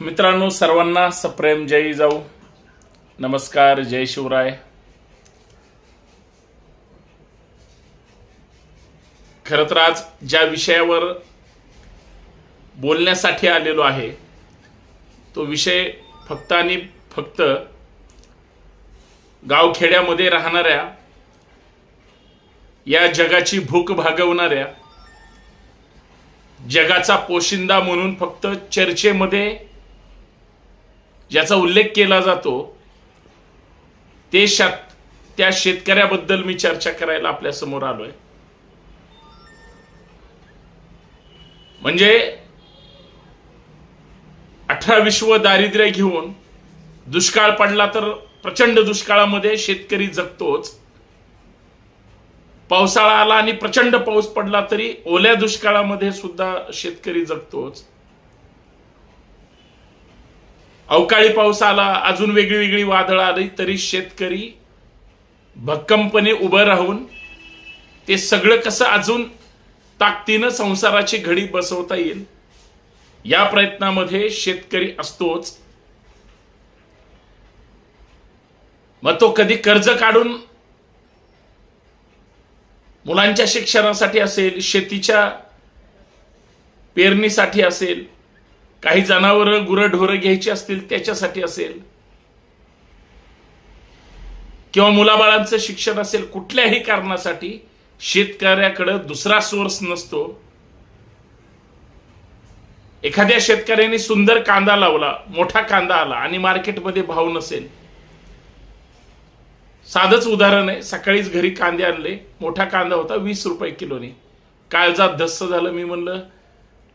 मित्रांनो सर्वांना सप्रेम जय जाऊ. नमस्कार जय शिवराय. खरं तर आज ज्या विषयावर बोलण्यासाठी आलेलो आहे तो विषय फक्त आणि फक्त गावखेड्यामध्ये राहणाऱ्या या जगाची भूक भागवणाऱ्या जगाचा पोशिंदा म्हणून फक्त चर्चेमध्ये ज्याचा उल्लेख केला जातो ते शात त्या शेतकऱ्याबद्दल मी चर्चा करायला आपल्यासमोर आलोय. म्हणजे अठरा विश्व दारिद्र्य घेऊन दुष्काळ पडला तर प्रचंड दुष्काळामध्ये शेतकरी जगतोच. पावसाळा आला आणि प्रचंड पाऊस पडला तरी ओल्या दुष्काळामध्ये सुद्धा शेतकरी जगतोच. अवकाळी पाऊस आला अजून वेगळी वेगळी वादळ आली तरी शेतकरी भक्कमपणे उभं राहून ते सगळं कसं अजून ताकदीनं संसाराची घडी बसवता येईल या प्रयत्नामध्ये शेतकरी असतोच. मग तो कधी कर्ज काढून मुलांच्या शिक्षणासाठी असेल शेतीच्या पेरणीसाठी असेल काही जनावरं गुरंढोरं घ्यायची असतील त्याच्यासाठी असेल. किंवा मुलाबाळांचं शिक्षण असेल कुठल्याही कारणासाठी शेतकऱ्याकडं दुसरा सोर्स नसतो. एखाद्या शेतकऱ्याने सुंदर कांदा लावला मोठा कांदा आला आणि मार्केटमध्ये भाव नसेल. साधंच उदाहरण आहे सकाळीच घरी कांदे आणले मोठा कांदा होता वीस रुपये किलोने. काळजात धस्स झालं मी म्हणलं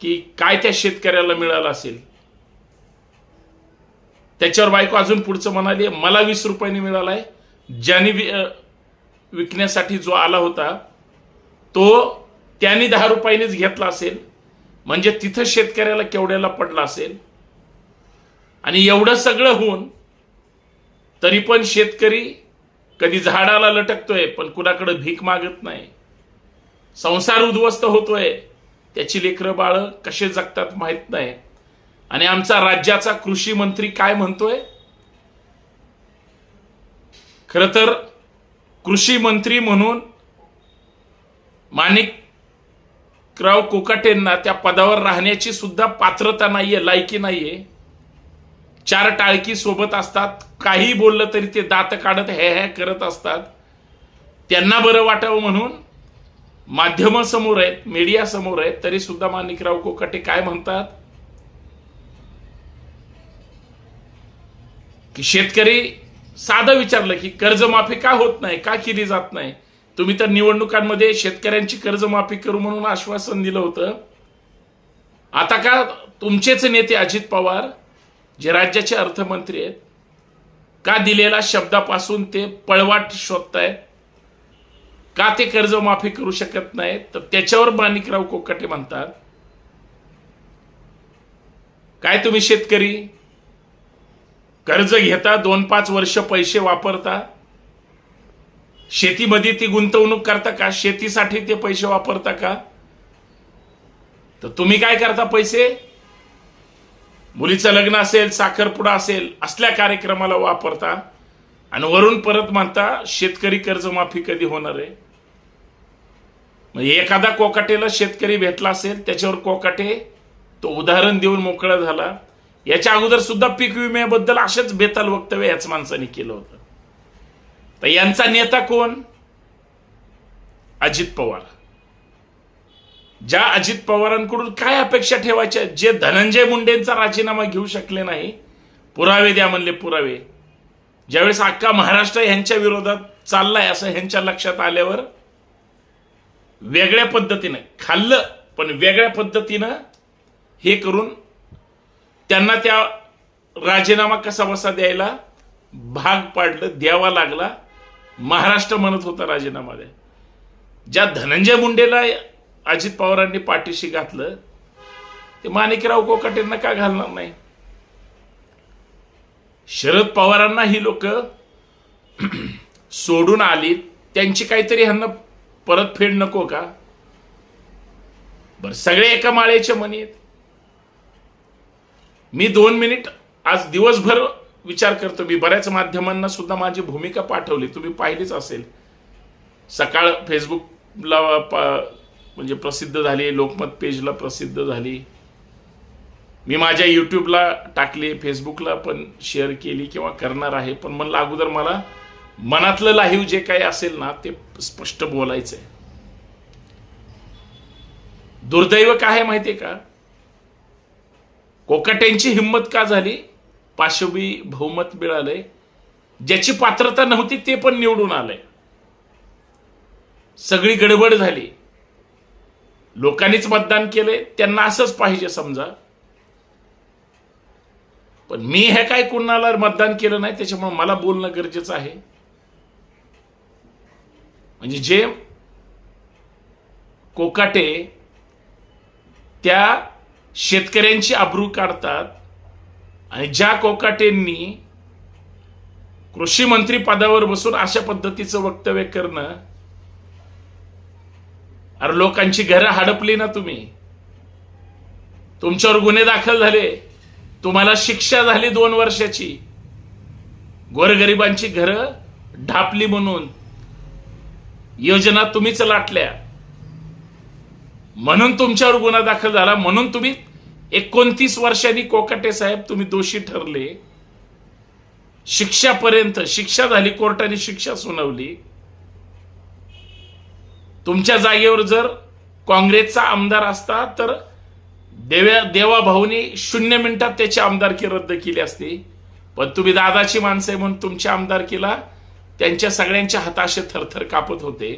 की काय त्या शेतकऱ्याला मिळालं असेल? त्याच्यावर बायको अजून पुढचं म्हणाली मला वीस रुपयांनी मिळालाय. ज्याने विकण्यासाठी जो आला होता तो त्याने दहा रुपयानेच घेतला असेल. म्हणजे तिथं शेतकऱ्याला केवढ्याला पडला असेल? आणि एवढं सगळं होऊन तरी पण शेतकरी कधी झाडाला लटकतोय पण कुणाकडे भीक मागत नाही. संसार उद्ध्वस्त होतोय. त्याची लेकरं बाळ कसे जगतात माहीत नाही. आणि आमचा राज्याचा कृषी मंत्री काय म्हणतोय? खर तर कृषी मंत्री म्हणून माणिकराव कोकाटेंना त्या पदावर राहण्याची सुद्धा पात्रता नाहीये लायकी नाहीये. चार टाळकी सोबत असतात काही बोललं तरी ते दात काढत हे हे करत असतात. त्यांना बरं वाटावं म्हणून माध्यमासमोर आहेत मीडिया समोर आहेत तरी सुद्धा माणिकराव कोकाटे काय म्हणतात? की शेतकरी साधं विचारलं की कर्जमाफी का होत नाही का केली जात नाही? तुम्ही तर निवडणुकांमध्ये शेतकऱ्यांची कर्जमाफी करू म्हणून आश्वासन दिलं होतं. आता का तुमचेच नेते अजित पवार जे राज्याचे अर्थमंत्री आहेत का दिलेला शब्दापासून ते पळवाट शोधतायत? का ते कर्जमाफी करू शकत नाहीत? तर त्याच्यावर माणिकराव कोकाटे म्हणतात काय तुम्ही शेतकरी? कर्ज घेता दोन पाच वर्ष पैसे वापरता? शेतीमध्ये ती गुंतवणूक करता का? शेतीसाठी ते पैसे वापरता का? तर तुम्ही काय करता पैसे? मुलीचं लग्न असेल साखरपुडा असेल असल्या कार्यक्रमाला वापरता आणि वरून परत म्हणता शेतकरी कर्जमाफी कधी होणार आहे? म्हणजे एखादा कोकाटेला शेतकरी भेटला असेल त्याच्यावर कोकाटे तो उदाहरण देऊन मोकळा झाला. याच्या अगोदर सुद्धा पीक विम्याबद्दल असेच बेताल वक्तव्य याच माणसाने केलं होतं. तर यांचा नेता कोण? अजित पवार. ज्या अजित पवारांकडून काय अपेक्षा ठेवायच्या जे धनंजय मुंडेंचा राजीनामा घेऊ शकले नाही पुरावे द्या म्हणले पुरावे. ज्यावेळेस अख्खा महाराष्ट्र यांच्या विरोधात चाललाय असं ह्यांच्या लक्षात आल्यावर वेगळ्या पद्धतीनं खाल्लं पण वेगळ्या पद्धतीनं हे करून त्यांना त्या राजीनामा कसा बसा द्यायला भाग पाडलं द्यावा लागला. महाराष्ट्र म्हणत होता राजीनामा द्या. ज्या धनंजय मुंडेला अजित पवारांनी पाठीशी घातलं ते माणिकराव कोकाटेंना का घालणार नाही? शरद पवारांना ही लोक सोडून आली. त्यांची काहीतरी ह्यांना परतफेड नको का? बर सगळे एका माळेचे मनी आहेत. मी दोन मिनिट आज दिवसभर विचार करतो. मी बऱ्याच माध्यमांना सुद्धा माझी भूमिका पाठवली. तुम्ही पाहिलीच असेल. सकाळ फेसबुकला म्हणजे प्रसिद्ध झाली. लोकमत पेजला प्रसिद्ध झाली. मी माझ्या यूट्यूबला टाकली फेसबुकला पण शेअर केली किंवा करणार आहे. पण म्हणलं अगोदर मला मनातलं लाहीव जे काही असेल ना ते स्पष्ट बोलायचं आहे दुर्दैव काय आहे माहितीये का? कोकाट्यांची हिंमत का झाली? पाशवी बहुमत मिळालंय. ज्याची पात्रता नव्हती ते पण निवडून आलंय. सगळी गडबड झाली. लोकांनीच मतदान केले त्यांना असंच पाहिजे समजा. पण मी हे काय कुणाला मतदान केलं नाही त्याच्यामुळे मला बोलणं गरजेचं आहे. म्हणजे जे कोकाटे त्या शेतकऱ्यांची आबरू काढतात आणि ज्या कोकाटेंनी कृषी मंत्री पदावर बसून अशा पद्धतीचं वक्तव्य करणं अरे लोकांची घरं हडपली ना तुम्ही. तुमच्यावर गुन्हे दाखल झाले. तुम्हाला शिक्षा झाली दोन वर्षाची. गोरगरिबांची घरं ढापली म्हणून. योजना तुम्हीच लाटल्या. म्हणून तुमच्यावर गुन्हा दाखल झाला. म्हणून तुम्ही एकोणतीस वर्षांनी कोकाटे साहेब तुम्ही दोषी ठरले. शिक्षापर्यंत शिक्षा झाली कोर्टाने शिक्षा सुनावली. तुमच्या जागेवर जर काँग्रेसचा आमदार असता तर देव्या देवाभाऊनी शून्य मिनिटात त्याची आमदारकी रद्द केली असती. पण तुम्ही दादाची माणसं आहे म्हणून तुमच्या आमदारकीला त्यांच्या सगळ्यांच्या हाताशे थरथर कापत होते.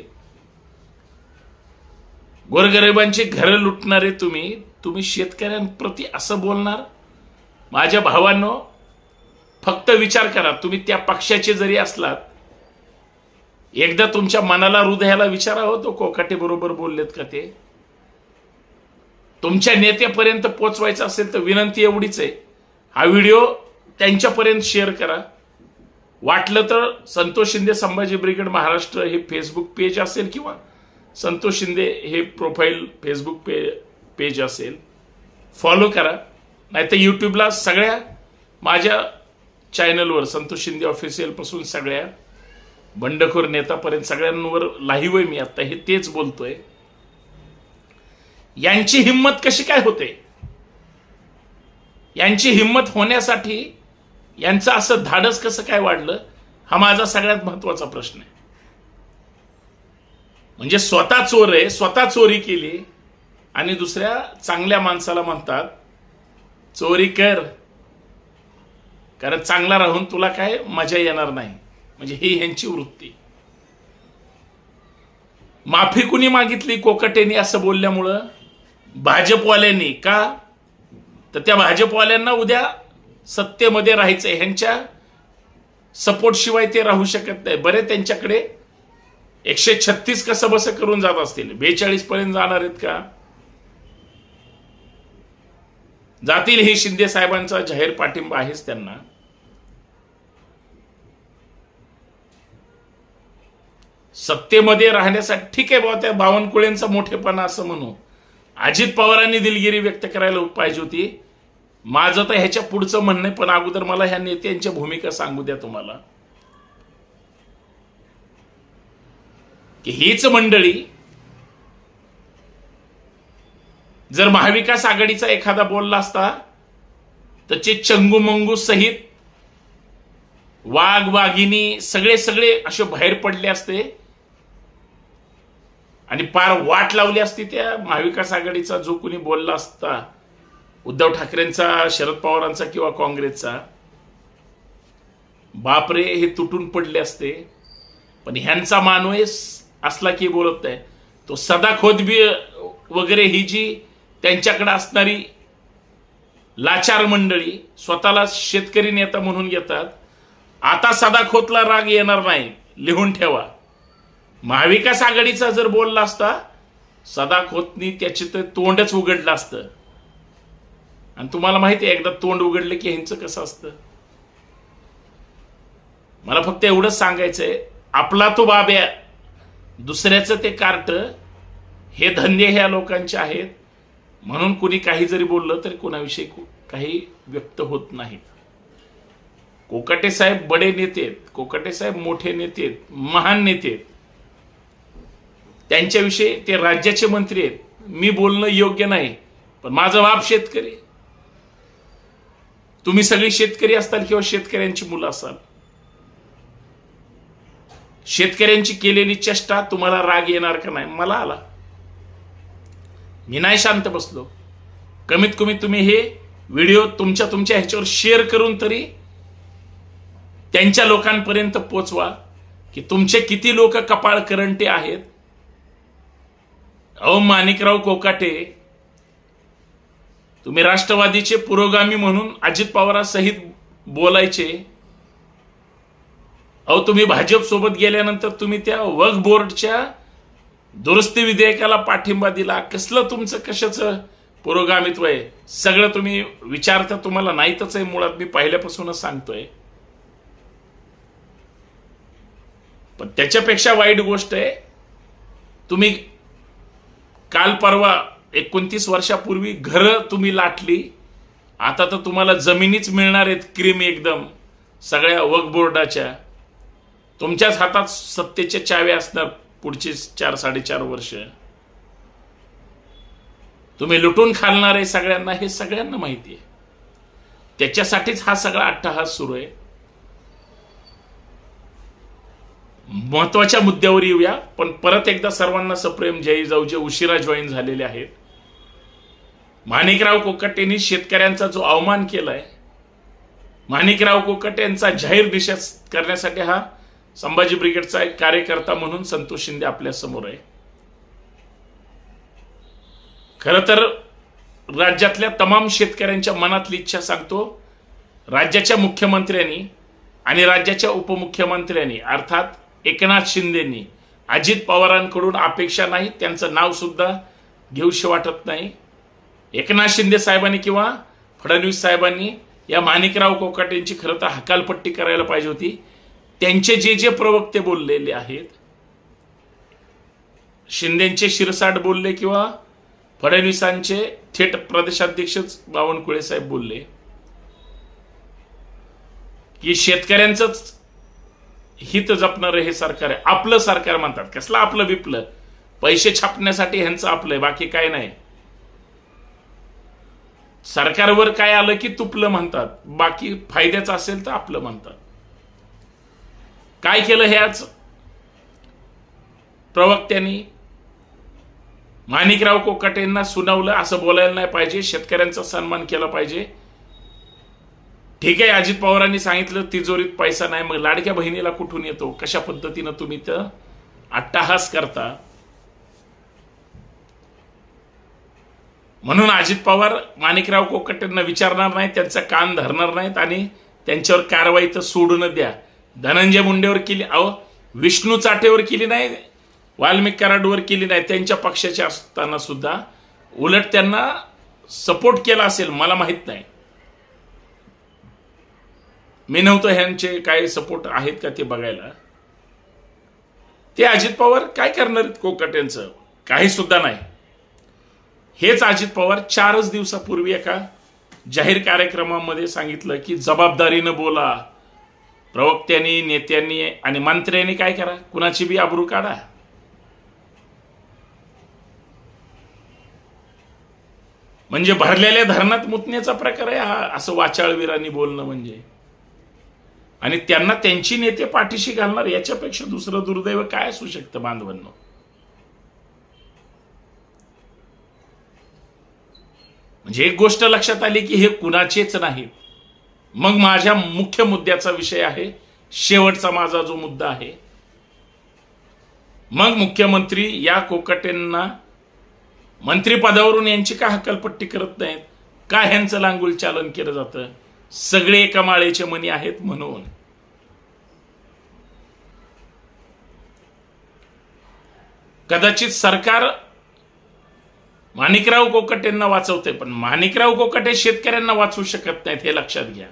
गोरगरिबांची घरं लुटणारे तुम्ही तुम्ही शेतकऱ्यांप्रती असं बोलणार? माझ्या भावांनो फक्त विचार करा तुम्ही त्या पक्षाचे जरी असलात एकदा तुमच्या मनाला हृदयाला विचारा होतो कोकाटे बरोबर बोललेत का ते? तुमच्या नेत्यापर्यंत पोचवायचं असेल तर विनंती एवढीच आहे. हा व्हिडिओ त्यांच्यापर्यंत शेअर करा. वाटलं तर संतोष शिंदे संभाजी ब्रिगेड महाराष्ट्र हे फेसबुक पेज असेल किंवा संतोष शिंदे हे प्रोफाईल फेसबुक पे पेज असेल. फॉलो करा. नाहीतर यूट्यूबला सगळ्या माझ्या चॅनलवर संतोष शिंदे ऑफिशियलपासून सगळ्या बंडखोर नेतापर्यंत सगळ्यांवर लाईव्ह आहे मी आता हे तेच बोलतोय. यांची हिंमत कशी काय होते? यांची हिंमत होण्यासाठी यांचं असं धाडस कसं काय वाढलं? हा माझा सगळ्यात महत्त्वाचा प्रश्न आहे. म्हणजे स्वतः चोर आहे स्वतः चोरी केली आणि दुसऱ्या चांगल्या माणसाला म्हणतात चोरी कर. कारण चांगला राहून तुला काय मजा येणार नाही. म्हणजे ही ह्यांची वृत्ती. माफी कुणी मागितली कोकटेने असं बोलल्यामुळं? भाजपवाल्यांनी. का? तर त्या भाजपवाल्यांना उद्या सत्तेमध्ये राहायचंय ह्यांच्या सपोर्ट शिवाय ते राहू शकत नाही. बरे त्यांच्याकडे एकशे छत्तीस कसं बस करून जात असतील? बेचाळीस पर्यंत जाणार आहेत का? जातील हे शिंदे साहेबांचा जाहीर पाठिंबा आहेच त्यांना. सत्तेमध्ये राहण्यासाठी ठीक आहे बाबा त्या बावनकुळेंचा मोठेपणा असं म्हणू. अजित पवारांनी दिलगिरी व्यक्त करायला पाहिजे होती माझं तर ह्याच्या पुढचं म्हणणं पण अगोदर मला ह्या नेत्यांच्या भूमिका सांगू द्या तुम्हाला. की हीच मंडळी जर महाविकास आघाडीचा एखादा बोलला असता तर ते चंगू मंगू सहित वाघ वाघिनी सगळे सगळे असे बाहेर पडले असते आणि पार वाट लावली असती त्या महाविकास आघाडीचा जो कोणी बोलला असता. उद्धव ठाकरेंचा शरद पवारांचा किंवा काँग्रेसचा बापरे हे तुटून पडले असते. पण ह्यांचा मानवेस असला की बोलत नाही. तो सदा खोदबी वगैरे ही जी त्यांच्याकडे असणारी लाचार मंडळी स्वतःला शेतकरी नेता म्हणून घेतात. आता सदा खोतला राग येणार नाही. लिहून ठेवा. महाविकास आघाडीचा जर बोलला असता सदा खोतनी त्याचे तर तोंडच उघडलं असतं. आणि तुम्हाला माहिती आहे एकदा तोंड उघडलं की ह्यांचं कसं असतं? मला फक्त एवढंच सांगायचंय आपला तो बाब्या दुसऱ्याचं ते कार्ट हे धंदे ह्या लोकांचे आहेत. म्हणून कुणी काही जरी बोललं तरी कोणाविषयी काही व्यक्त होत नाही. कोकाटे साहेब बडे नेते आहेत. कोकाटे साहेब मोठे नेते आहेत. महान नेते आहेत. त्यांच्याविषयी ते राज्याचे मंत्री आहेत. मी बोलणं योग्य नाही पण माझा बाप शेतकरी तुम्ही सगळी शेतकरी असाल किंवा शेतकऱ्यांची मुलं असाल? शेतकऱ्यांची केलेली चेष्टा तुम्हाला राग येणार का नाही? मला आला. मी नाही शांत बसलो. कमीत कमी तुम्ही हे व्हिडिओ तुमच्या तुमच्या ह्याच्यावर शेअर करून तरी त्यांच्या लोकांपर्यंत पोचवा की तुमचे किती लोक कपाळ करंटे आहेत. अहो माणिकराव कोकाटे तुम्ही राष्ट्रवादीचे पुरोगामी म्हणून अजित पवारांसहित बोलायचे. अहो तुम्ही भाजप सोबत गेल्यानंतर तुम्ही त्या वक्फ बोर्डच्या दुरुस्ती विधेयकाला पाठिंबा दिला. कसलं तुमचं कशाचं पुरोगामित्व आहे? सगळं तुम्ही विचारता तुम्हाला नाहीतच आहे मुळात. मी पहिल्यापासूनच सांगतोय. पण त्याच्यापेक्षा वाईट गोष्ट आहे तुम्ही काल परवा एकोणतीस वर्षापूर्वी घरं तुम्ही लाटली आता तर तुम्हाला जमिनीच मिळणार आहेत क्रीम एकदम सगळ्या वक्फ बोर्डाच्या तुमच्याच हातात सत्तेच्या चावे असणार पुढची चार साडेचार वर्ष. तुम्ही लुटून खालणार आहे सगळ्यांना हे सगळ्यांना माहिती आहे. त्याच्यासाठीच हा सगळा अट्टहास सुरू आहे. महत्त्वाच्या मुद्द्यावर येऊया पण परत एकदा सर्वांना सप्रेम जय जाऊ जे उशिरा जॉईन झालेले आहेत. माणिकराव कोकटेंनी शेतकऱ्यांचा जो अवमान केलाय माणिकराव कोकटे यांचा जाहीर दिशा करण्यासाठी हा संभाजी ब्रिगेडचा एक कार्यकर्ता म्हणून संतोष शिंदे आपल्यासमोर आहे. खर तर राज्यातल्या तमाम शेतकऱ्यांच्या मनातली इच्छा सांगतो राज्याच्या मुख्यमंत्र्यांनी आणि राज्याच्या उपमुख्यमंत्र्यांनी अर्थात एकनाथ शिंदेनी अजित पवारांकडून अपेक्षा नाही त्यांचं नाव सुद्धा घेऊशी वाटत नाही. एकनाथ शिंदे साहेबांनी किंवा फडणवीस साहेबांनी या माणिकराव कोकाटेंची खरं तर हकालपट्टी करायला पाहिजे होती. त्यांचे जे जे प्रवक्ते बोललेले आहेत शिंदेचे शिरसाट बोलले किंवा फडणवीसांचे थेट प्रदेशाध्यक्षच बावनकुळे साहेब बोलले की शेतकऱ्यांचंच हित जपणारं हे सरकार आहे. आपलं सरकार म्हणतात कसलं आपलं बिपलं? पैसे छापण्यासाठी ह्यांचं आपलं आहे बाकी काय नाही. सरकारवर काय आलं की तुपलं म्हणतात. बाकी फायद्याचं असेल तर आपलं म्हणतात. काय केलं ह्याच प्रवक्त्यांनी माणिकराव कोकाटेंना सुनावलं असं बोलायला नाही पाहिजे. शेतकऱ्यांचा सन्मान केला पाहिजे. ठीक आहे अजित पवारांनी सांगितलं तिजोरीत पैसा नाही मग लाडक्या बहिणीला कुठून येतो? कशा पद्धतीनं तुम्ही तर अट्टाहास करता? म्हणून अजित पवार माणिकराव कोकटेंना विचारणार नाहीत त्यांचा कान धरणार नाहीत आणि त्यांच्यावर कारवाई तर सोडून द्या. धनंजय मुंडेवर केली अहो विष्णू चाटेवर केली नाही वाल्मिक कराडवर केली नाही त्यांच्या पक्षाचे असताना सुद्धा उलट त्यांना सपोर्ट केला असेल मला माहीत नाही. मी नव्हतं ह्यांचे काय सपोर्ट आहेत का ते बघायला. ते अजित पवार काय करणार आहेत कोकटेंचं? काही सुद्धा नाही. हेच अजित पवार चारच दिवसापूर्वी एका जाहीर कार्यक्रमामध्ये सांगितलं की जबाबदारीनं बोला. प्रवक्त्यांनी नेत्यांनी आणि मंत्र्यांनी काय करा? कुणाची बी आबरू काढा. म्हणजे भरलेल्या धरणात मुतण्याचा प्रकार आहे हा असं वाचाळवीरांनी बोलणं म्हणजे. आणि त्यांना त्यांची नेते पाठीशी घालणार याच्यापेक्षा दुसरं दुर्दैव काय असू शकतं बांधवांना? म्हणजे एक गोष्ट लक्षात आली की हे कुणाचेच नाही मग माझ्या मुख्य मुद्द्याचा विषय आहे शेवटचा माझा जो मुद्दा आहे. मग मुख्यमंत्री या कोकटेंना मंत्रिपदावरून यांची का हकलपट्टी करत नाहीत? का ह्यांचं लांगुल चालन केलं जातं? सगळे एका माळेचे मनी आहेत म्हणून. कदाचित सरकार माणिकराव कोकटेंना वाचवते पण माणिकराव कोकटे शेतकऱ्यांना वाचवू शकत नाहीत हे लक्षात घ्या.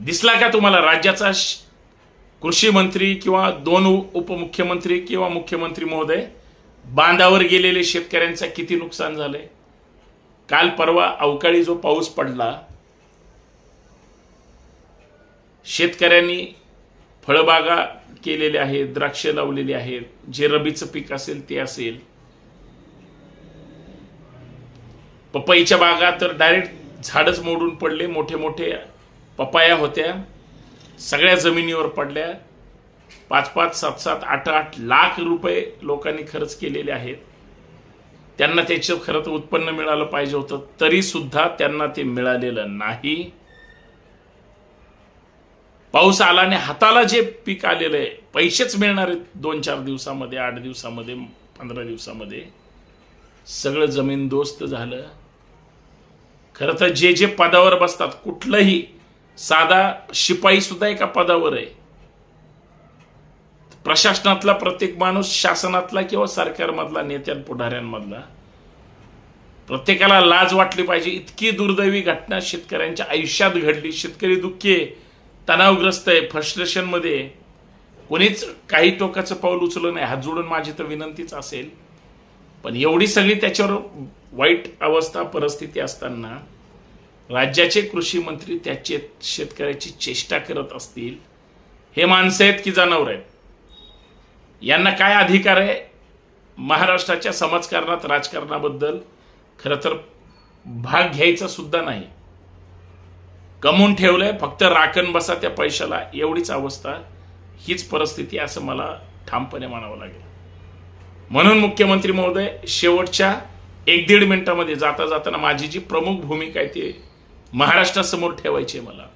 दिसला का तुम्हाला राज्याचा कृषी मंत्री किंवा दोन उपमुख्यमंत्री किंवा मुख्यमंत्री महोदय? बांधावर गेलेले शेतकऱ्यांचं किती नुकसान झालंय? काल परवा अवकाळी जो पाऊस पडला शेतकऱ्यांनी फळबागा केलेले आहेत द्राक्ष लावलेले आहेत जे रबीचं पीक असेल ते असेल. पपईच्या बागा तर डायरेक्ट झाडच मोडून पडले मोठे मोठे पपाया होत्या. सगळ्या जमिनीवर पडल्या. पाच पाच सात सात आठ आठ लाख रुपये लोकांनी खर्च केलेले आहेत. त्यांना त्याचं खरं तर उत्पन्न मिळालं पाहिजे होतं तरी सुद्धा त्यांना ते मिळालेलं नाही. पाऊस आला आणि हाताला जे पीक आलेलं आहे पैसेच मिळणार आहेत दोन चार दिवसामध्ये आठ दिवसामध्ये पंधरा दिवसामध्ये. सगळं जमीन दोस्त झालं. खरं तर जे जे पदावर बसतात कुठलंही साधा शिपाई सुद्धा एका पदावर आहे. प्रशासनातला प्रत्येक माणूस शासनातला किंवा सरकारमधला नेत्यां पुढाऱ्यांमधला प्रत्येकाला लाज वाटली पाहिजे. इतकी दुर्दैवी घटना शेतकऱ्यांच्या आयुष्यात घडली. शेतकरी दुःखी आहे. तणावग्रस्त आहे फ्रस्ट्रेशनमध्ये कोणीच काही टोकाचं पाऊल उचललं नाही. हात जोडून माझी तर विनंतीच असेल. पण एवढी सगळी त्याच्यावर वाईट अवस्था परिस्थिती असताना राज्याचे कृषी मंत्री त्याचे शेतकऱ्याची चेष्टा करत असतील हे माणसं आहेत की जनावर आहेत? यांना काय अधिकार आहे महाराष्ट्राच्या समाजकारणात राजकारणाबद्दल? खरं तर भाग घ्यायचा सुद्धा नाही. कमवून ठेवलंय फक्त राखण बसा त्या पैशाला एवढीच अवस्था हीच परिस्थिती असं मला ठामपणे म्हणावं लागेल. म्हणून मुख्यमंत्री महोदय शेवटच्या एक दीड मिनिटामध्ये जाता जाताना माझी जी प्रमुख भूमिका आहे ती महाराष्ट्रासमोर ठेवायची आहे मला.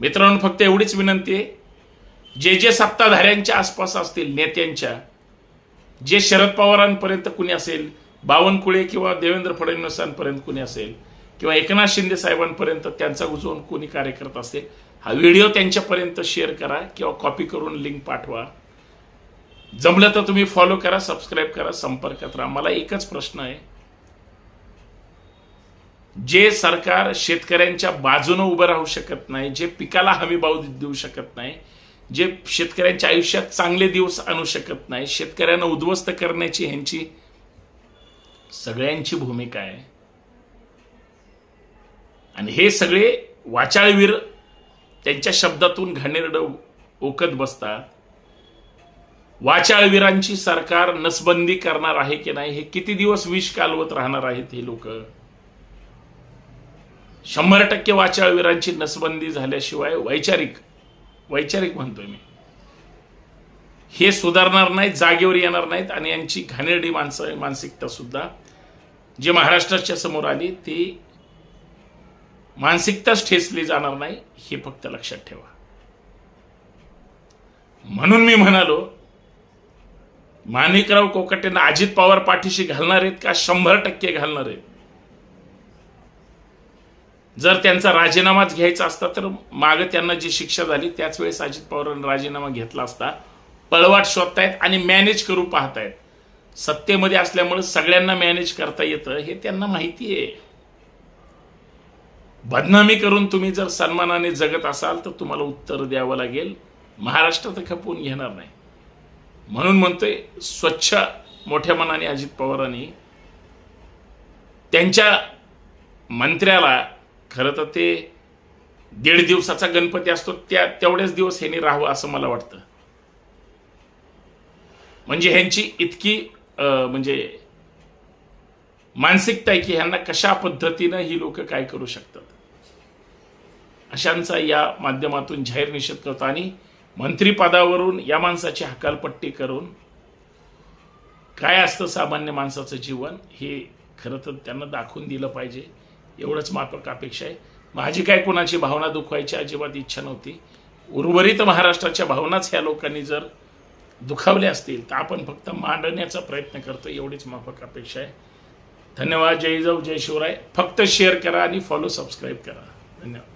मित्रांनो फक्त एवढीच विनंती आहे जे जे सत्ताधाऱ्यांच्या आसपास असतील नेत्यांच्या जे शरद पवारांपर्यंत कुणी असेल बावनकुळे किंवा देवेंद्र फडणवीसांपर्यंत कुणी असेल किंवा एकनाथ शिंदे साहेबांपर्यंत त्यांचा उजवून कोणी कार्य करत असेल हा व्हिडिओ त्यांच्यापर्यंत शेअर करा किंवा कॉपी करून लिंक पाठवा. जमलं तर तुम्ही फॉलो करा सबस्क्राईब करा संपर्कात राहा. मला एकच प्रश्न आहे. जे सरकार शेतकऱ्यांच्या बाजूनं उभं राहू शकत नाही जे पिकाला हमी भाव देऊ शकत नाही जे शेतकऱ्यांच्या आयुष्यात चांगले दिवस आणू शकत नाही शेतकऱ्यांना उद्ध्वस्त करण्याची ह्यांची सगळ्यांची भूमिका आहे. आणि हे सगळे वाचाळवीर त्यांच्या शब्दातून घाणेरड ओकत बसतात. वाचाळवीरांची सरकार नसबंदी करणार आहे की नाही हे किती दिवस विष कालवत राहणार आहेत हे लोक? शंभर टक्के वाचाळवीरांची नसबंदी झाल्याशिवाय वैचारिक वैचारिक म्हणतोय मी. हे सुधारणार नाहीत जागेवर येणार नाहीत आणि यांची घाणेरडी माणसं मानसिकता सुद्धा जी महाराष्ट्राच्या समोर आली ती मानसिकताच ठेचली जाणार नाही हे फक्त लक्षात ठेवा. म्हणून मी म्हणालो माणिकराव कोकटेंना अजित पवार पाठीशी घालणार आहेत का? शंभर टक्के घालणार आहेत. जर त्यांचा राजीनामाच घ्यायचा असता तर मागे त्यांना जी शिक्षा झाली त्याच वेळेस अजित पवारांनी राजीनामा घेतला असता. पळवाट शोधतायत आणि मॅनेज करू पाहतायत. सत्तेमध्ये असल्यामुळे सगळ्यांना मॅनेज करता येतं हे त्यांना माहिती आहे. बदनामी करून तुम्ही जर सन्मानाने जगत असाल तर तुम्हाला उत्तर द्यावं लागेल. महाराष्ट्र तर खपवून घेणार नाही. म्हणून म्हणतोय स्वच्छ मोठ्या मनाने अजित पवारांनी त्यांच्या मंत्र्याला खरं तर ते दीड दिवसाचा गणपती असतो त्या तेवढेच दिवस ह्यांनी राहावं असं मला वाटतं. म्हणजे ह्यांची इतकी अं, म्हणजे मानसिकता आहे की ह्यांना कशा पद्धतीनं ही लोक काय करू शकतात? अशांचा या माध्यमातून जाहीर निषेध करतो आणि मंत्रिपदावरून या माणसाची हकालपट्टी करून काय असतं सामान्य माणसाचं जीवन हे खरं तर त्यांना दाखवून दिलं पाहिजे. एवढंच माफक अपेक्षा आहे. माझी काय कोणाची भावना दुखवायची अजिबात इच्छा नव्हती. उर्वरित महाराष्ट्राच्या भावनाच ह्या लोकांनी जर दुखावल्या असतील तर आपण फक्त मांडण्याचा प्रयत्न करतो एवढीच माफक अपेक्षा आहे. धन्यवाद जय जाऊ जय शिवराय. फक्त शेअर करा आणि फॉलो सबस्क्राईब करा. धन्यवाद.